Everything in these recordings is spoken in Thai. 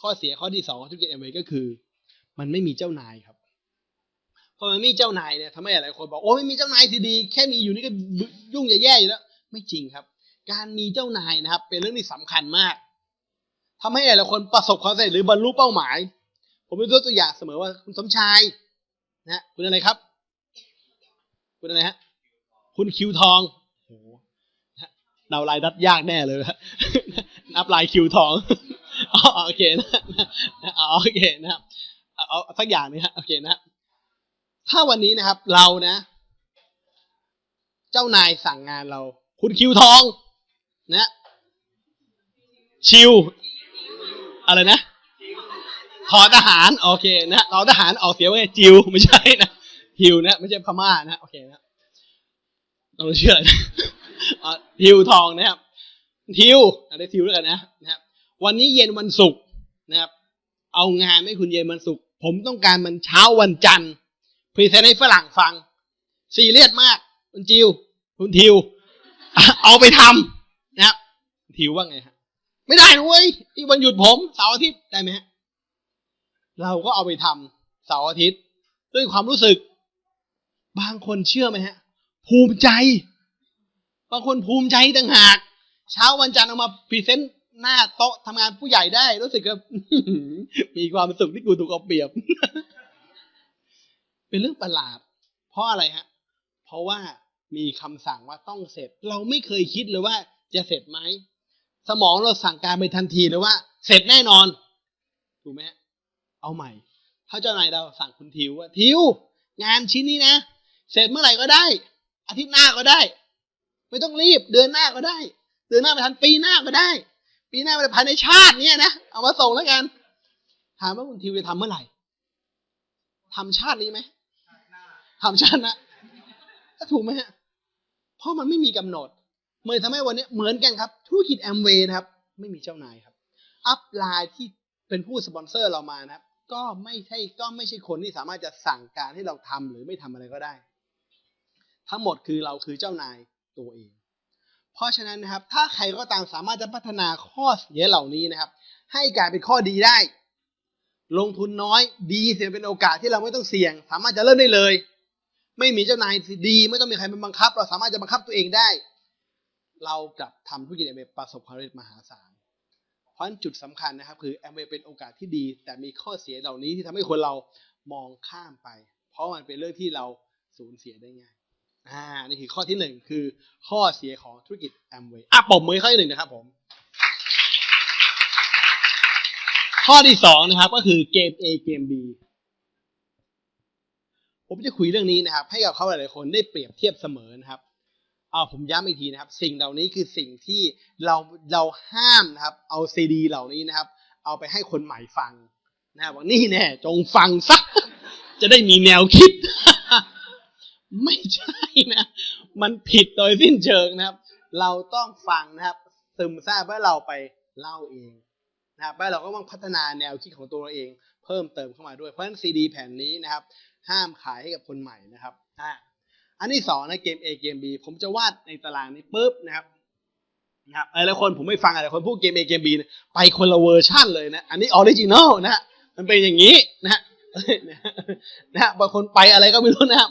ข้อเสียข้อที่สองของธุรกิจแอมเวย์ก็คือ มันไม่มีเจ้านายครับพอมันไม่มีเจ้านายเนี่ยทำให้หลายคนบอกโอ้ไม่มีเจ้านายทีดี แค่มีอยู่นี่ก็ยุ่งจะแย่อยู่แล้ว ไม่จริงครับ การมีเจ้านายนะครับ เป็นเรื่องที่สำคัญมากทำให้หลายคนประสบความสำเร็จหรือบรรลุเป้าหมาย ผมยกตัวอย่างเสมอว่าคุณสมชายนะคุณอะไรครับ คุณอะไรฮะคุณคิวทองโอ้โหเดาลายดัดยากแน่เลยฮะนับลายคิวทอง โอเคนะอ๋อโอเคนะครับเอาเอาสักอย่างหนึงฮะโอเคนะถ้าวันนี้นะครับ เรานะ เจ้านายสั่งงานเรา คุณคิวทอง นะชิว อะไรนะทอทหาร โอเคนะทอทหารออกเสียงว่าไงจิวไม่ใช่นะฮิวนะไม่ใช่พม่านะโอเคนะเราเชื่ออะไรนะฮิวทองนะครับทิวอะไรทิวแล้วกันนะนะครับ วันนี้เย็นวันศุกร์นะครับ เอางานให้คุณเย็นวันศุกร์ผมต้องการมันเช้าวันจันทร์พรีเซนต์ให้ฝรั่งฟังซีเรียสมากคุณจิวคุณทิว เอาไปทำนะครับทิวว่าไงฮะ ไม่ได้เว้ยนี่วันหยุดผมเสาร์อาทิตย์ได้ไหมฮะเราก็เอาไปทำเสาร์อาทิตย์ ด้วยความรู้สึก บางคนเชื่อไหมฮะ ภูมิใจ บางคนภูมิใจต่างหาก เช้าวันจันทร์เอามาพรีเซนต์ หน้าโต๊ะทำงานผู้ใหญ่ได้ รู้สึกว่ามีความสุขที่กูถูกเอาเปรียบ เป็นเรื่องประหลาด เพราะอะไรฮะ เพราะว่ามีคำสั่งว่าต้องเสร็จ เราไม่เคยคิดเลยว่า จะเสร็จไหม สมองเราสั่งการไปทันทีเลยว่า เสร็จแน่นอน ถูกไหมเอาใหม่ ถ้าเจ้านายเราสั่งคุณทิวว่าทิว งานชิ้นนี้นะ เสร็จเมื่อไหร่ก็ได้ อาทิตย์หน้าก็ได้ ไม่ต้องรีบ เดือนหน้าก็ได้ เดือนหน้าไปทันปีหน้าก็ได้ ปีหน้าไปภายในชาติเนี้ยนะเอามาส่งแล้วกัน ถามว่าคุณทิวจะทำเมื่อไหร่ทำชาตินี้ไหมทำชาตินะถูกไหมฮะเพราะมันไม่มีกำหนดเหมือนทำให้วันนี้เหมือนกันครับ ธุรกิจแอมเวย์นะครับ ไม่มีเจ้านายครับ อัพไลน์ที่เป็นผู้สปอนเซอร์เรามานะครับ ก็ไม่ใช่ก็ไม่ใช่คนที่สามารถจะสั่งการให้เราทำหรือไม่ทำอะไรก็ได้ ทั้งหมดคือเราคือเจ้านายตัวเอง เพราะฉะนั้นนะครับ ถ้าใครก็ตามสามารถจะพัฒนาข้อเสียเหล่านี้นะครับ ให้กลายเป็นข้อดีได้ ลงทุนน้อยดีเสียเป็นโอกาสที่เราไม่ต้องเสี่ยง สามารถจะเริ่มได้เลย ไม่มีเจ้านายดี ไม่ต้องมีใครมาบังคับ เราสามารถจะบังคับตัวเองได้ เรากลับทำธุรกิจแอมเวย์ประสบความสำเร็จมหาศาลเพราะฉะนั้นจุดสำคัญนะครับ คือแอมเวย์เป็นโอกาสที่ดี แต่มีข้อเสียเหล่านี้ที่ทำให้คนเรามองข้ามไป เพราะมันเป็นเรื่องที่เราสูญเสียได้ง่าย อ่านี่คือข้อที่หนึ่งคือข้อเสียของธุรกิจแอมเวย์อะปมมือข้อที่หนึ่งนะครับผมข้อที่สองนะครับก็คือเกม A เกม B ผมจะคุยเรื่องนี้นะครับ ให้กับเขาหลายๆคนได้เปรียบเทียบเสมอนะครับเอาผมย้ำอีกทีนะครับ สิ่งเหล่านี้คือสิ่งที่เราเราห้ามนะครับ เอาซีดี เหล่านี้นะครับ เอาไปให้คนใหม่ฟังนะครับนี่แน่จงฟังซะจะได้มีแนวคิด ไม่ใช่นะ มันผิดโดยสิ้นเชิงนะครับ เราต้องฟังนะครับ ซึมซาบว่าเราไปเล่าเองนะครับแล้วเราก็ต้องพัฒนาแนวคิดของตัวเราเอง เพิ่มเติมเข้ามาด้วย เพราะฉะนั้นซีดีแผ่นนี้นะครับ ห้ามขายให้กับคนใหม่นะครับอ่าอันที่สองนะเกม A เกม B ผมจะวาดในตารางนี้ปุ๊บนะครับนะครับหลายคนผมไม่ฟังหลายคนพูดเกม A เกม B นะไปคนละเวอร์ชั่นเลยนะ อันนี้ออริจินอลนะมันเป็นอย่างนี้นะนะบางคนไปอะไรก็ไม่รู้นะครับ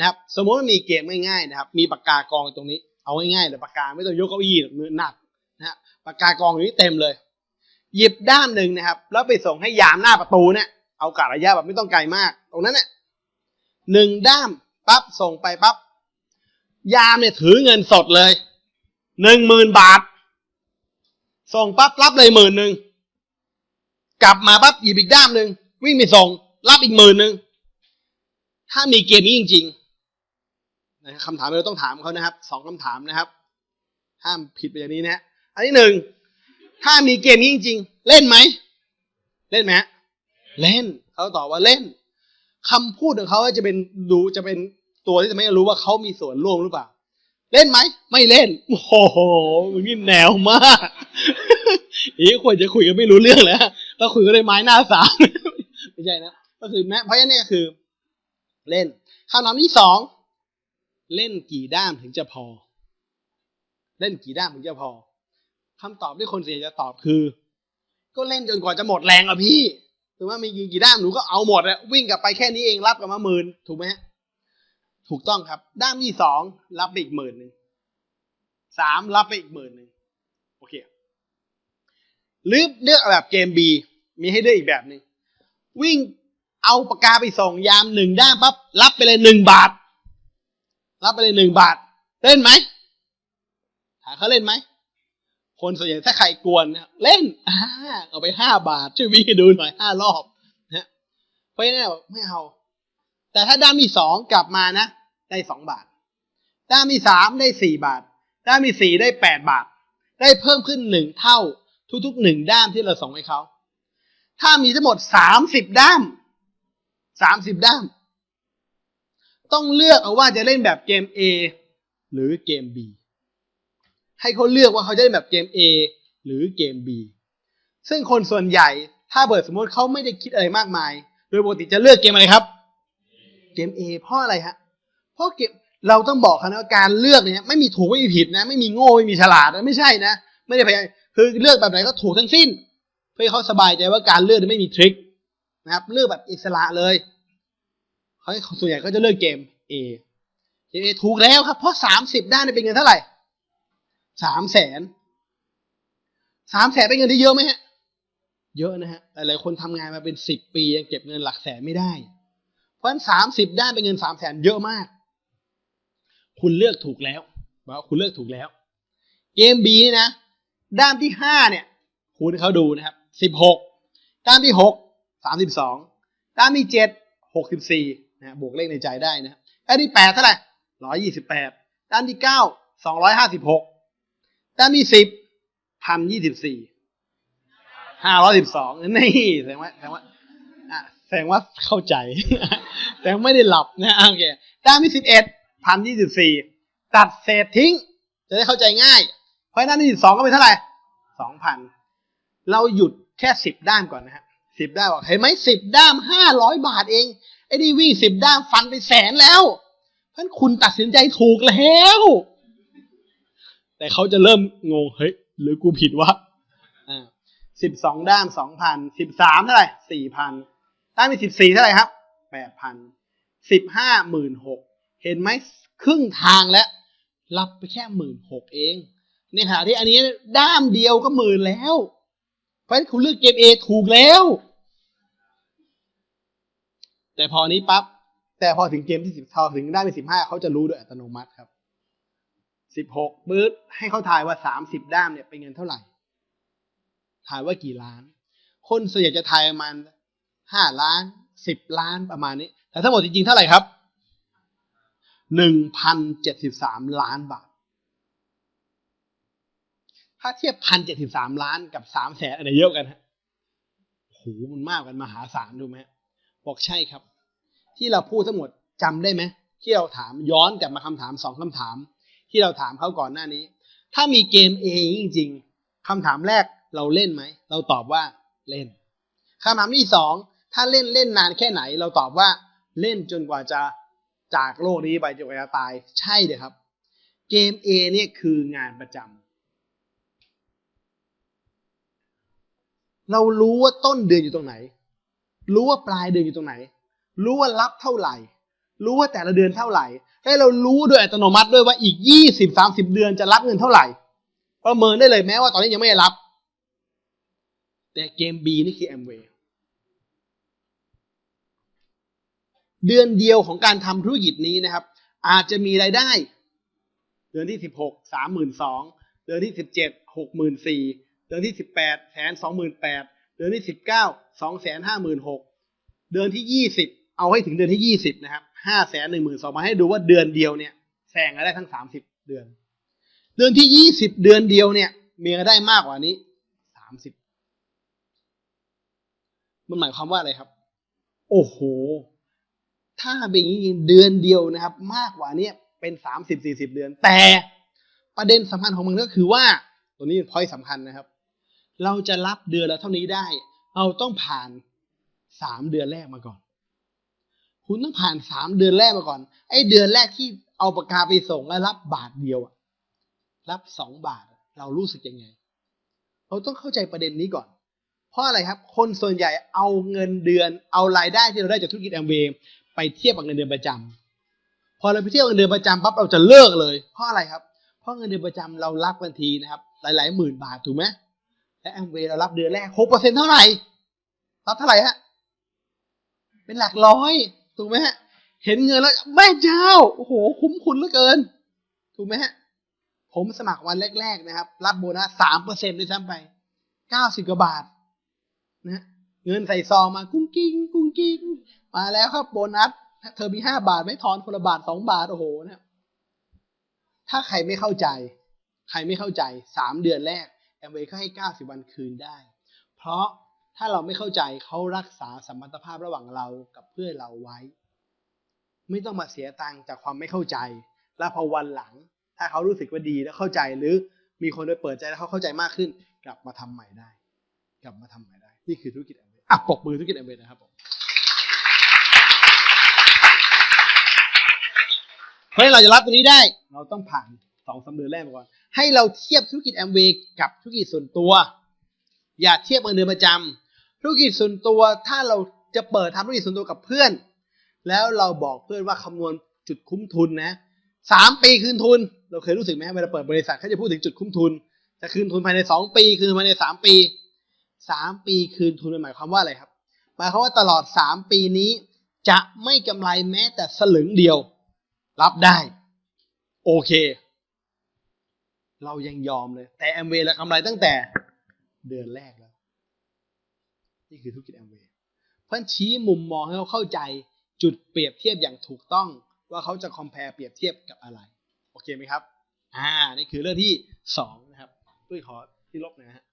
นะครับ สมมติว่ามีเกมง่ายๆนะครับ มีปากกากองตรงนี้ เอาง่ายๆเลยปากกาไม่ต้องยกเก้าอี้หรอกมือหนักนะฮะปากกากองอยู่นี้เต็มเลย หยิบด้ามหนึ่งนะครับ แล้วไปส่งให้ยามหน้าประตูเนี่ย เอากะระยะแบบไม่ต้องไกลมาก ตรงนั้นเนี่ยหนึ่งด้ามปั๊บส่งไปปั๊บยามเนี่ยถือเงินสดเลยหนึ่งหมื่นบาท ส่งปั๊บรับเลยหมื่นหนึ่งกลับมาปั๊บหยิบอีกด้ามหนึ่งวิ่งไปส่ง รับอีกหมื่นหนึ่งถ้ามีเกมนี้จริง ๆ นะคำถามเราต้องถามเขานะครับสองคำถามนะครับ ห้ามผิดไปอย่างนี้นะฮะอันที่หนึ่งถ้ามีเกมนี้จริง ๆ เล่นไหมเล่นไหมเล่นเขาตอบว่าเล่นคำพูดของเขาจะเป็นดูจะเป็นตัวที่จะไม่รู้ว่าเขามีส่วนร่วมหรือเปล่า เล่นไหมไม่เล่นโอ้โหมึงนี่แนวมากอีกควรจะคุยกันไม่รู้เรื่องแล้วก็คุยกันในไม้หน้าสามไม่ใช่นะก็คือแม้เพราะฉะนั้นเนี่ยคือ เล่นคำถามที่สอง เล่นกี่ด้ามถึงจะพอ เล่นกี่ด้ามถึงจะพอคำตอบที่คนเสียจะตอบคือ ก็เล่นจนกว่าจะหมดแรงอะพี่ถือว่ามีกี่ด้ามหนูก็เอาหมดอะวิ่งกลับไปแค่นี้เองรับกลับมาหมื่นถูกไหมฮะถูกต้องครับ ด้ามที่สองรับไปอีกหมื่นหนึ่งสามรับไปอีกหมื่นหนึ่งโอเคหรือเลือกแบบเกม B มีให้เลือกอีกแบบหนึ่งวิ่งเอาปากกาไปส่งยามหนึ่งด้ามปั๊บรับไปเลยหนึ่งบาท รับไปเลยหนึ่งบาท เล่นไหมถามเขาเล่นไหม คนส่วนใหญ่ถ้าใครกวนเนี่ยเล่นอ่าเอาไปห้าบาท ช่วยวิ่งให้ดูหน่อยห้ารอบนะเพราะฉะนั้นบอกไม่เอา แต่ถ้าด้ามที่สองกลับมานะ ได้สองบาท ด้ามที่สามได้สี่บาท ด้ามที่สี่ได้แปดบาท ได้เพิ่มขึ้นหนึ่งเท่า ทุกๆหนึ่งด้ามที่เราส่งให้เขาถ้ามีทั้งหมดสามสิบด้ามสามสิบด้าม ต้องเลือกเอาว่าจะเล่นแบบเกม A หรือเกม B ให้เขาเลือกว่าเขาจะเล่นแบบเกม A หรือเกม B ซึ่งคนส่วนใหญ่ถ้าเบิดสมมติเขาไม่ได้คิดอะไรมากมาย โดยปกติจะเลือกเกมอะไรครับ เกม A เพราะอะไรฮะ เพราะเกมเราต้องบอกเขานะว่าการเลือกเนี่ยไม่มีถูกไม่มีผิดนะ ไม่มีโง่ไม่มีฉลาดนะไม่ใช่นะ ไม่ได้พยายามคือเลือกแบบไหนก็ถูกทั้งสิ้น เพื่อเขาสบายใจว่าการเลือกเนี่ไม่มีทริคนะครับ เลือกแบบอิสระเลย เขาส่วนใหญ่ก็จะเลือกเกม A เกม A ถูกแล้วครับ เพราะสามสิบด้านเป็นเงินเท่าไหร่สามแสนสามแสนเป็นเงินที่เยอะไหมฮะ เยอะนะฮะหลายๆคนทำงานมาเป็นสิบปียังเก็บเงินหลักแสนไม่ได้ เพราะฉะนั้นสามสิบด้านเป็นเงินสามแสนเยอะมาก คุณเลือกถูกแล้วว่าคุณเลือกถูกแล้ว เกมบีนี่นะ ด้านที่ห้าเนี่ย คุณเขาดูนะครับสิบหกด้านที่หกสามสิบสองด้านที่เจ็ดหกสิบสี่ นะบวกเลขในใจได้นะด้านที่แปดเท่าไหร่ร้อยยี่สิบแปดด้านที่เก้าสองร้อยห้าสิบหกด้านที่สิบพันยี่สิบสี่ห้าร้อยสิบสองนี่แสดงว่าแสดงว่าแสดงว่าเข้าใจ แต่ไม่ได้หลับนะโอเคด้านที่สิบเอ็ดพันยี่สิบสี่ตัดเศษทิ้ง จะได้เข้าใจง่าย เพราะด้านที่สิบสองก็เป็นเท่าไหร่สองพันเราหยุดแค่สิบด้ามก่อนนะฮะสิบด้ามบอกเห็นไหมสิบด้ามห้าร้อยบาทเอง ไอ้นี่วิ่งสิบด้ามฟันไปแสนแล้วเพราะฉะนั้นคุณตัดสินใจถูกแล้ว แต่เขาจะเริ่มงงเฮ้ยหรือกูผิดวะอ่าสิบสองด้ามสองพันสิบสามเท่าไหร่สี่พันด้ามมีสิบสี่เท่าไหร่ครับแปดพันสิบห้าหมื่นหกเห็นไหมครึ่งทางแล้ว รับไปแค่หมื่นหกเองในขณะที่อันนี้ด้ามเดียวก็หมื่นแล้ว เพราะฉะนั้นคุณเลือกเกมเอถูกแล้ว แต่พอนี้ปั๊บแต่พอถึงเกมที่สิบพอถึงได้านที่สิบห้าเขาจะรู้โดยอัตโนมัติครับสิบหกปื๊ดให้เขาทายว่าสามสิบด้ามเนี่ยเป็นเงินเท่าไหร่ทายว่ากี่ล้าน คนส่วนใหญ่จะทายประมาณห้าล้านสิบล้านประมาณนี้ แต่ทั้งหมดจริงๆเท่าไหร่ครับหนึ่งพันเจ็ดสิบสามล้านบาท ถ้าเทียบพันเจ็ดสิบสามล้านกับสามแสนอะไรเยอะกันฮะโหมันมากกันมหาศาลดูไหม บอกใช่ครับ ที่เราพูดทั้งหมดจำได้ไหมที่เราถามย้อนกลับมาคำถามสองคำถาม ที่เราถามเขาก่อนหน้านี้ ถ้ามีเกม A จริง ๆคำถามแรกเราเล่นไหมเราตอบว่าเล่นคำถามที่สองถ้าเล่นเล่นนานแค่ไหน เราตอบว่าเล่นจนกว่าจะจากโลกนี้ไปจนกว่าจะตายใช่เลยครับ เกม A เนี่ยคืองานประจำเรารู้ว่าต้นเดือนอยู่ตรงไหน รู้ว่าปลายเดือนอยู่ตรงไหน รู้ว่ารับเท่าไหร่ รู้ว่าแต่ละเดือนเท่าไหร่ ให้เรารู้โดยอัตโนมัติด้วยว่าอีกยี่สิบสามสิบเดือนจะรับเงินเท่าไหร่ ประเมินได้เลยแม้ว่าตอนนี้ยังไม่ได้รับ แต่เกม B นี่คือ Amway เดือนเดียวของการทำธุรกิจนี้นะครับ อาจจะมีรายได้ เดือนที่สิบหกสามหมื่นสองเดือนที่สิบเจ็ดหกหมื่นสี่เดือนที่สิบแปดแสนสองหมื่นแปด เดือนที่สิบเก้าสองแสนห้าหมื่นหกเดือนที่ยี่สิบเอาให้ถึงเดือนที่ยี่สิบนะครับห้าแสนหนึ่งหมื่นสองมาให้ดูว่าเดือนเดียวเนี่ยแซงได้ทั้งสามสิบเดือน เดือนที่ยี่สิบเดือนเดียวเนี่ยมีรายได้มากกว่านี้สามสิบมันหมายความว่าอะไรครับ โอ้โห ถ้าเป็นอย่างนี้เดือนเดียวนะครับ มากกว่านี้เป็นสามสิบสี่สิบเดือน แต่ประเด็นสำคัญของมันก็คือว่า ตัวนี้เป็นพอยสำคัญนะครับ เราจะรับเดือนละเท่านี้ได้ เราต้องผ่านสามเดือนแรกมาก่อน คุณต้องผ่านสามเดือนแรกมาก่อน ไอ้เดือนแรกที่เอาปากกาไปส่งแล้วรับบาทเดียวอะรับสองบาทเรารู้สึกยังไง เราต้องเข้าใจประเด็นนี้ก่อน เพราะอะไรครับ คนส่วนใหญ่เอาเงินเดือน เอารายได้ที่เราได้จากธุรกิจแอมเวย์ไปเทียบกับเงินเดือนประจำพอเราไปเทียบเงินเดือนประจำปั๊บเราจะเลิกเลย เพราะอะไรครับ เพราะเงินเดือนประจำเรารับกันทีนะครับ หลาย ๆ หมื่นบาทถูกไหม และแอมเวย์เรารับเดือนแรกหกเปอร์เซ็นเท่าไหร่รับเท่าไหร่ฮะ เป็นหลักร้อย ถูกไหมฮะ เห็นเงินแล้วแม่เจ้า โอ้โห คุ้มคุณเหลือเกิน ถูกไหมฮะ ผมสมัครวันแรก ๆ นะครับ รับโบนัสสามเปอร์เซ็นต์ด้วยซ้ำไปเก้าสิบกว่าบาท นะฮะเงินใส่ซองมากุ้งกิ้งกุ้งกิ้งมาแล้วครับโบนัสเธอมีห้าบาทไม่ทอนคนละบาทสองบาทโอ้โหนะถ้าใครไม่เข้าใจ ใครไม่เข้าใจสามเดือนแรก แอมเวย์ก็ให้เก้าสิบวันคืนได้ เพราะถ้าเราไม่เข้าใจเขารักษาสมรรถภาพระหว่างเรากับเพื่อนเราไว้ ไม่ต้องมาเสียตังค์จากความไม่เข้าใจ แล้วพอวันหลัง ถ้าเขารู้สึกว่าดีแล้วเข้าใจหรือมีคนไปเปิดใจแล้วเขาเข้าใจมากขึ้น กลับมาทำใหม่ได้ กลับมาทำใหม่ได้ นี่คือธุรกิจแอมเวย์อะปรบมือธุรกิจแอมเวย์นะครับผมเพราะฉะนั้นเราจะรับตัวนี้ได้ เราต้องผ่านสองสามเดือนแรกมาก่อน ให้เราเทียบธุรกิจแอมเวย์กับธุรกิจส่วนตัว อย่าเทียบเงินเดือนประจำธุรกิจส่วนตัวถ้าเราจะเปิดทำธุรกิจส่วนตัวกับเพื่อน แล้วเราบอกเพื่อนว่าคำนวณจุดคุ้มทุนนะสามปีคืนทุน เราเคยรู้สึกไหมเวลาเปิดบริษัทเขาจะพูดถึงจุดคุ้มทุนจะคืนทุนภายในสองปี คืนภายในสามปีสามปีคืนทุนหมายความว่าอะไรครับหมายความว่าตลอดสามปีนี้ จะไม่กำไรแม้แต่สลึงเดียว รับได้ โอเค เรายังยอมเลย แต่แอมเวย์เรากำไรตั้งแต่เดือนแรกแล้ว นี่คือธุรกิจแอมเวย์เพื่อนชี้มุมมองให้เขาเข้าใจจุดเปรียบเทียบอย่างถูกต้องว่าเขาจะคอมเพลเปรียบเทียบกับอะไร โอเคไหมครับ อ่า นี่คือเรื่องที่สองนะครับด้วยขอที่ลบหนะฮะ